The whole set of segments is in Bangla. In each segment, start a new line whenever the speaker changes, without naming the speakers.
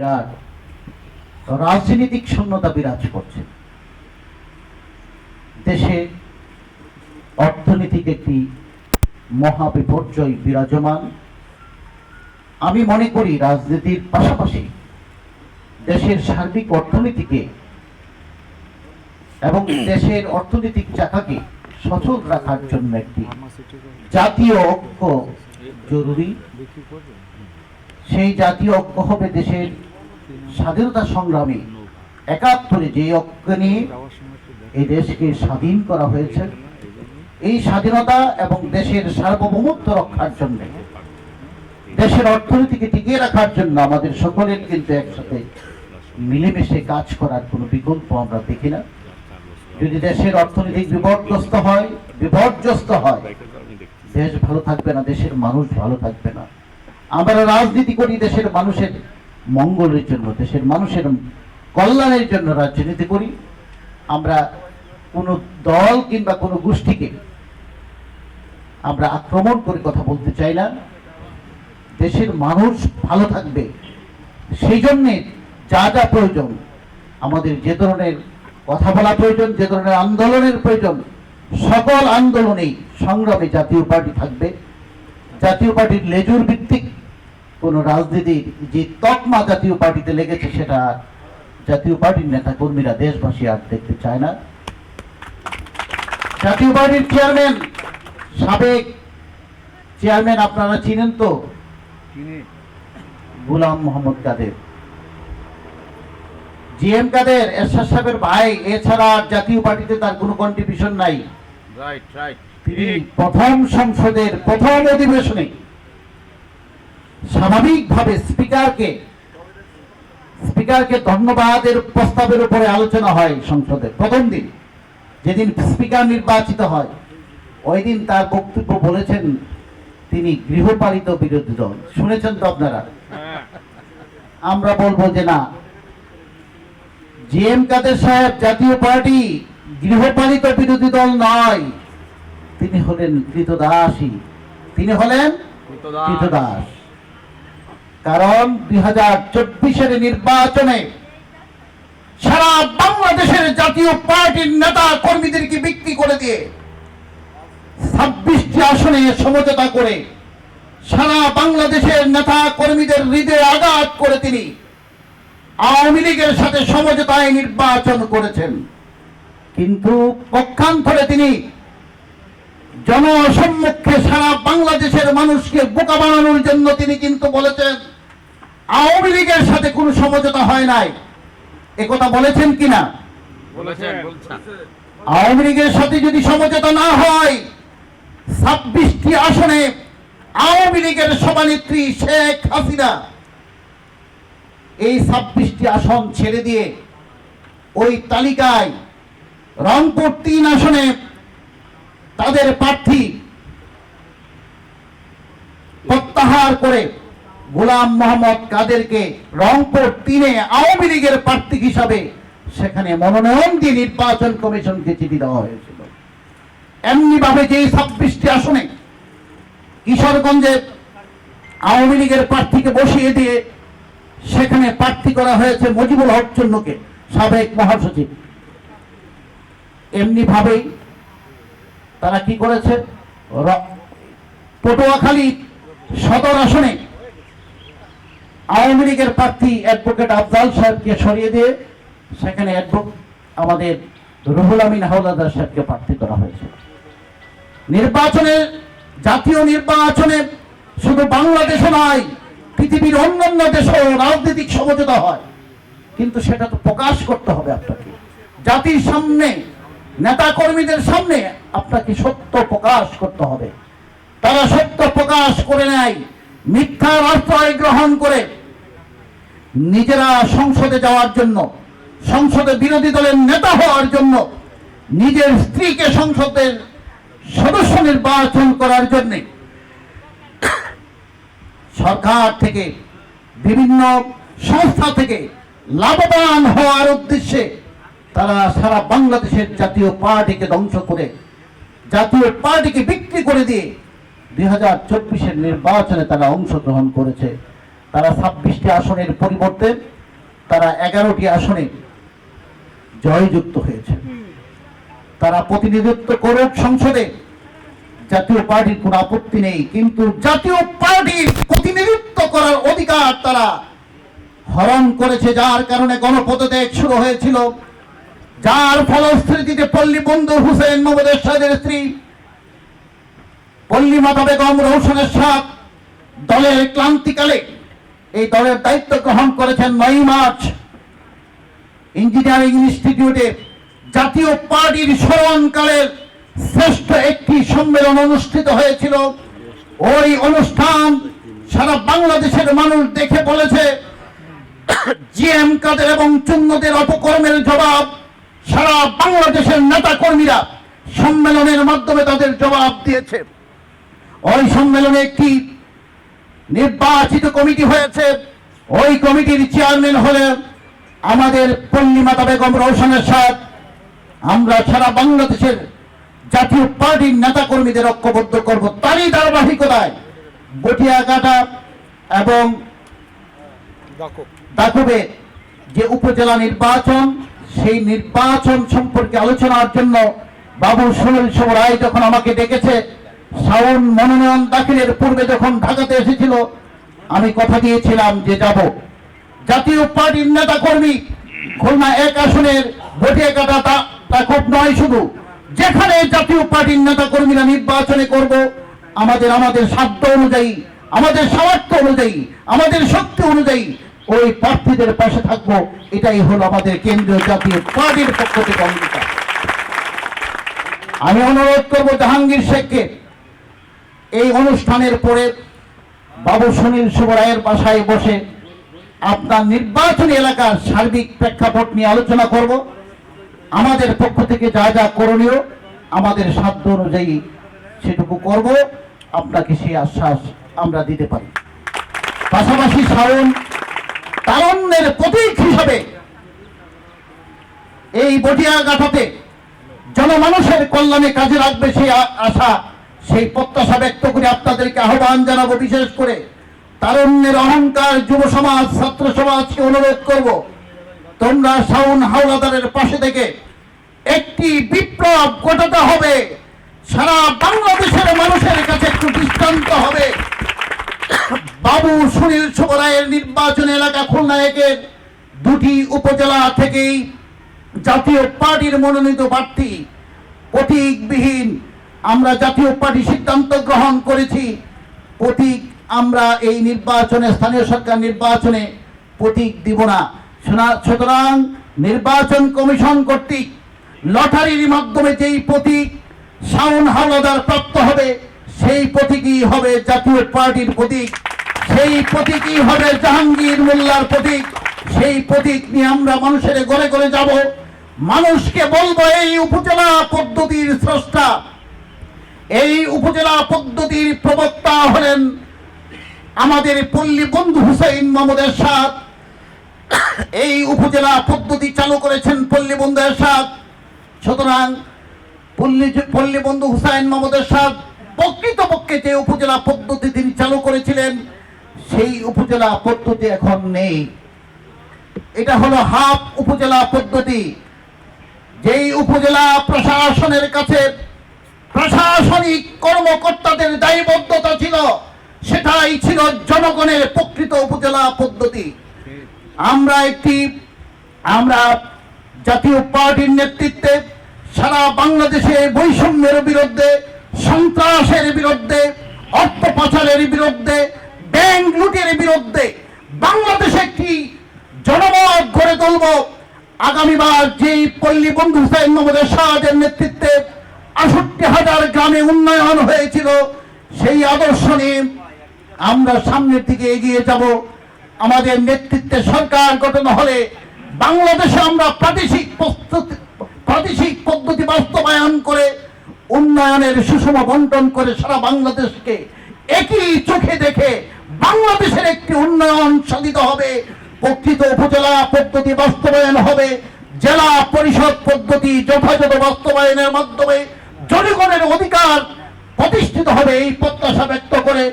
বিরাট রাজনীতিক শূন্যতা বিরাজ করছে। দেশে অর্থনৈতিক একটি মহা বিপর্যয় বিরাজমান। আমি মনে করি রাজনীতির পাশাপাশি দেশের সার্বিক অর্থনীতিকে এবং দেশের অর্থনৈতিক চাকাকে সচল রাখার জন্য একটি জাতীয় ঐক্য জরুরি। সেই জাতীয় ঐক্য হবে দেশের স্বাধীনতা সংগ্রামে একাত্তরে যে নিয়ে এই দেশকে স্বাধীন করা হয়েছে, এই স্বাধীনতা এবং দেশের সার্বভৌমত্ব রক্ষার জন্য, দেশের অর্থনীতিকে টিকিয়ে রাখার জন্য আমাদের সকলের কিন্তু একসাথে মিলেমিশে কাজ করার কোনো বিকল্প আমরা দেখি না। যদি দেশের অর্থনৈতিক বিপর্যস্ত হয় বিপর্যস্ত হয়, দেশ ভালো থাকবে না, দেশের মানুষ ভালো থাকবে না। আমরা রাজনীতি করি, দেশের মানুষের মঙ্গলের জন্য, দেশের মানুষের কল্যাণের জন্য রাজনীতি করি। আমরা কোনো দল কিংবা কোনো গোষ্ঠীকে আমরা আক্রমণ করে কথা বলতে চাই না। দেশের মানুষ ভালো থাকবে। সেই জন্যে যা যা প্রয়োজন, আমাদের যে ধরনের কথা বলা প্রয়োজন, যে ধরনের আন্দোলনের প্রয়োজন, সকল আন্দোলনেই সংগ্রামে জাতীয় পার্টি থাকবে। জাতীয় পার্টির লেজুর ভিত্তিক কোন রাজনীতির যে তকমা জাতীয় পার্টিতে লেগেছে সেটা জাতীয় পার্টির নেতা কর্মীরা দেশবাসী আর দেখতে চায় না। জাতীয় পার্টির চেয়ারম্যান সাবেক চেয়ারম্যান আপনারা চিনেন তো? গুলাম মোহাম্মদ কাদের। জিএম কাদের এরশাদ সাহেবের ভাই এছাড়া আর জাতীয় পার্টিতে তার কোনো কন্ট্রিবিউশন নাই।
রাইট রাইট
তিনি প্রথম সংসদের প্রথম অধিবেশনে স্বাভাবিকভাবে স্পিকারকে স্পিকারকে ধন্যবাদের প্রস্তাবের উপরে আলোচনা হয় সংসদে। প্রথম দিন যেদিন স্পিকার নির্বাচিত হয় ওই দিন তার বক্তব্য বলেছেন তিনি গৃহপালিত বিরোধী দল। শুনেছেন তো আপনারা? আমরা বলব যে না। জি এম কাদের সাহেব জাতীয় পার্টি গৃহপালিত বিরোধী দল নয়। তিনি হলেন কৃতদাসী। তিনি হলেন কৃতদাস। কারণ দুই হাজার চব্বিশের নির্বাচনে সারা বাংলাদেশের জাতীয় পার্টির নেতা কর্মীদেরকে বিক্রি করে দিয়ে ছাব্বিশটি আসনে সমঝোতা করে সারা বাংলাদেশের নেতা কর্মীদের হৃদয়ে আঘাত করে তিনি আওয়ামী লীগের সাথে সমঝোতায় নির্বাচন করেছেন। কিন্তু পক্ষান্তরে তিনি জনসম্মুখে সারা বাংলাদেশের মানুষকে বোকা বানানোর জন্য তিনি কিন্তু বলেছেন আওয়ামী লীগের সাথে কোনো সমঝোতা হয় নাই। একথা বলেছেন কিনা? আওয়ামী লীগের সাথে যদি সমঝোতা না হয় ছাব্বিশটি আসনে আওয়ামী লীগের সভানেত্রী শেখ হাসিনা এই ছাব্বিশটি আসন ছেড়ে দিয়ে ওই তালিকায় রংপুর তিন আসনে তাদের প্রার্থী প্রত্যাহার করে গোলাম মোহাম্মদ কাদেরকে রংপুর তিনে আওয়ামী লীগের প্রার্থী হিসাবে সেখানে মনোনয়ন দিয়ে নির্বাচন কমিশনকে চিঠি দেওয়া হয়েছিল। এমনি ভাবে যে ছাব্বিশটি আসনে কিশোরগঞ্জে আওয়ামী লীগের প্রার্থীকে বসিয়ে দিয়ে সেখানে প্রার্থী করা হয়েছে মুজিবুল হক চন্নকে, সাবেক মহাসচিব। এমনি ভাবেই তারা কি করেছে? পটুয়াখালী সদর আসনে আওয়ামী লীগের প্রার্থী অ্যাডভোকেট আফজাল সাহেবকে সরিয়ে দিয়ে সেখানে আমাদের রুহুল আমিন হাওলাদার সাহেবকে প্রার্থী করা হয়েছে। নির্বাচনে, জাতীয় নির্বাচনে শুধু বাংলাদেশে নয়, পৃথিবীর অন্যান্য দেশেও রাজনৈতিক সমঝোতা হয়। কিন্তু সেটা তো প্রকাশ করতে হবে আপনাকে। জাতির সামনে নেতা কর্মীদের সামনে আপনাকে সত্য প্রকাশ করতে হবে। তারা সত্য প্রকাশ করে নেয় মিথ্যার আশ্রয় গ্রহণ করে নিজেরা সংসদে যাওয়ার জন্য, সংসদে বিরোধী দলের নেতা হওয়ার জন্য, নিজের স্ত্রীকে সংসদের সদস্য নির্বাচন করার জন্য সরকার থেকে, বিভিন্ন সংস্থা থেকে লাভবান হওয়ার উদ্দেশ্যে তারা সারা বাংলাদেশের জাতীয় পার্টিকে ধ্বংস করে, জাতীয় পার্টিকে বিক্রি করে দিয়ে দুই হাজার চব্বিশের নির্বাচনে তারা অংশগ্রহণ করেছে। তারা ছাব্বিশটি আসনের পরিবর্তে তারা এগারোটি আসনে জয়যুক্ত হয়েছে। তারা প্রতিনিধিত্ব করুক সংসদে, জাতীয় পার্টির কোনো আপত্তি নেই, কিন্তু জাতীয় পার্টির প্রতিনিধিত্ব করার অধিকার তারা হরণ করেছে, যার কারণে গণপদত্যাগ শুরু হয়েছিল। যার ফলশ্রুতিতে পল্লী বন্ধু হুসেন মোহাম্মদ এরশাদের স্ত্রী পল্লী মাতা বেগম রৌশনের সাথ দলের ক্লান্তিকালে এই দলের দায়িত্ব গ্রহণ করেছেন নয় মার্চ ইঞ্জিনিয়ারিং ইনস্টিটিউটে জাতীয় পার্টির স্মরণকালের শ্রেষ্ঠ একটি সম্মেলন অনুষ্ঠিত হয়েছিল। ওই অনুষ্ঠান সারা বাংলাদেশের মানুষ দেখে বলেছে, জিএম কাদের এবং চুন্নদের অপকর্মের জবাব সারা বাংলাদেশের নেতা কর্মীরা সম্মেলনের মাধ্যমে তাদের জবাব দিয়েছে। ওই সম্মেলনে একটি নির্বাচিত কমিটি হয়েছে। ওই কমিটির চেয়ারম্যান হলেন আমাদের পূর্ণিমাতা বেগম রৌশনের সাথ আমরা সারা বাংলাদেশের জাতীয় পার্টির নেতা কর্মীদের ঐক্যবদ্ধ করব। তারই ধারাবাহিকতায় বটিয়াঘাটা এবং দাকুবে যে উপজেলা নির্বাচন, সেই নির্বাচন সম্পর্কে আলোচনার জন্য বাবু সুনীল সব রায় যখন আমাকে ডেকেছে শাওন মনোনয়ন দাখিলের পূর্বে যখন ঢাকাতে এসেছিল, আমি কথা দিয়েছিলাম যে যাব। জাতীয় পার্টির নেতা কর্মী খুলনা এক আসনের ভোটে কাটা তা খুব নয় শুধু। যেখানে জাতীয় পার্টির নেতা কর্মীরা নির্বাচনে করব, আমাদের আমাদের সাধ্য অনুযায়ী, আমাদের সামর্থ্য অনুযায়ী, আমাদের শক্তি অনুযায়ী ওই প্রার্থীদের পাশে থাকব। এটাই হলো আমাদের কেন্দ্রীয় জাতীয় পার্টির পক্ষ থেকে অঙ্গীকার। আমি অনুরোধ করব জাহাঙ্গীর শেখকে এই অনুষ্ঠানের পরে বাবু সুনীল সুবরায়ের বাসায় বসে আপনার নির্বাচনী এলাকার সার্বিক প্রেক্ষাপট নিয়ে আলোচনা করব। আমাদের পক্ষ থেকে যা যা করণীয় আমাদের সাধ্য অনুযায়ী সেটুকু করব। আপনাকে সেই আশ্বাস আমরা দিতে পারি। পাশাপাশি শাওন তারণ্যের প্রতীক হিসাবে এই বটিয়া গাথাতে জনমানুষের কল্যাণে কাজে লাগবে সেই আশা সেই প্রত্যাশা ব্যক্ত করে আপনাদেরকে আহ্বান জানাব বিশেষ করে তারুণ্যের অহংকার যুব সমাজ, ছাত্র সমাজকে অনুরোধ করব, তোমরা শাওন হাওলাদারের পাশে থেকে একটি বিপ্লব ঘটাতে হবে। সারা বাংলাদেশের মানুষের কাছে একটু দৃষ্টান্ত হবে। বাবু সুনীল সুবরায়ের নির্বাচন এলাকা খুলনা একের দুটি উপজেলা থেকেই জাতীয় পার্টির মনোনীত প্রার্থী, প্রতীকবিহীন আমরা জাতীয় পার্টি সিদ্ধান্ত গ্রহণ করেছি। প্রতীক আমরা এই নির্বাচনে, স্থানীয় সরকার নির্বাচনে প্রতীক দিব না। সুতরাং নির্বাচন কমিশন কর্তৃক লটারির মাধ্যমে যেই প্রতীক শাওন হাওলাদার প্রাপ্ত হবে, সেই প্রতীকই হবে জাতীয় পার্টির প্রতীক। সেই প্রতীকই হবে জাহাঙ্গীর মোল্লার প্রতীক। সেই প্রতীক নিয়ে আমরা মানুষের ঘরে ঘরে যাব। মানুষকে বলব এই উপজেলা পদ্ধতির স্রষ্টা এই উপজেলা পদ্ধতির প্রবক্তা হলেন আমাদের পল্লী বন্ধু হুসাইন মোহাম্মদ এরশাদ। এই উপজেলা পদ্ধতি চালু করেছেন পল্লী বন্ধু এরশাদ। সুতরাং পল্লী পল্লী বন্ধু হুসাইন মোহাম্মদ এরশাদ প্রকৃতপক্ষে যে উপজেলা পদ্ধতি তিনি চালু করেছিলেন, সেই উপজেলা পদ্ধতি এখন নেই। এটা হলো হাফ উপজেলা পদ্ধতি। যেই উপজেলা প্রশাসনের কাছে প্রশাসনিক কর্মকর্তাদের দায়বদ্ধতা ছিল, সেটাই ছিল জনগণের প্রকৃত উপজেলা পদ্ধতি। আমরা একটি, আমরা জাতীয় পার্টির নেতৃত্বে সারা বাংলাদেশে বৈষম্যের বিরুদ্ধে, সন্ত্রাসের বিরুদ্ধে, অর্থ পাচারের বিরুদ্ধে, ব্যাংক লুটের বিরুদ্ধে বাংলাদেশে একটি জনমত গড়ে তুলব। আগামীবার যেই পল্লী বন্ধু হুসাইন মোহাম্মদ এরশাদের নেতৃত্বে আষট্টি হাজার গ্রামে উন্নয়ন হয়েছিল, সেই আদর্শ নিয়ে আমরা সামনের দিকে এগিয়ে যাব। আমাদের নেতৃত্বে সরকার গঠন হলে বাংলাদেশে আমরা প্রাদেশিক প্রস্তুতি, প্রাদেশিক পদ্ধতি বাস্তবায়ন করে উন্নয়নের সুষম বন্টন করে সারা বাংলাদেশকে একই চোখে দেখে বাংলাদেশের একটি উন্নয়ন সাধিত হবে, প্রকৃত উপজেলা পদ্ধতি বাস্তবায়ন হবে, জেলা পরিষদ পদ্ধতি যথাযথ বাস্তবায়নের মাধ্যমে জনগণের অধিকার প্রতিষ্ঠিত হবে এই প্রত্যাশা ব্যক্ত করে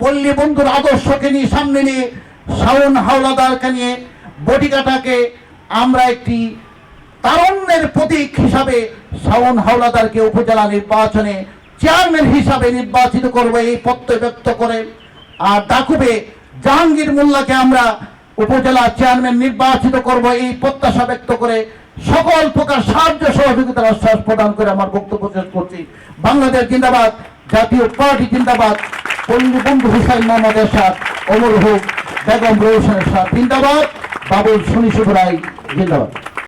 পল্লী বন্ধুর আদর্শকে নিয়ে, সামনে নিয়ে, শাওন হাওলাদারকে নিয়ে, বটিকাটাকে আমরা একটি তারণ্যের প্রতীক হিসাবে শাওন হাওলাদারকে উপজেলা নির্বাচনে চেয়ারম্যান হিসাবে নির্বাচিত করবে এই প্রত্যয় ব্যক্ত করে। আর ডাকুবে জাহাঙ্গীর মোল্লাকে আমরা উপজেলা চেয়ারম্যান নির্বাচিত করব এই প্রত্যাশা ব্যক্ত করে সকল প্রকার সাহায্য সহযোগিতার আশ্বাস প্রদান করে আমার বক্তব্য শেষ করছি। বাংলাদেশ জিন্দাবাদ, জাতীয় পার্টি জিন্দাবাদ পল্লী বন্ধু হুসাইন মোহাম্মদ এরশাদ, অমর হোক, বেগম রৌশনের সাথ জিন্দাবাদ, বাবুল সুনি শুভরাই জিন্দাবাদ।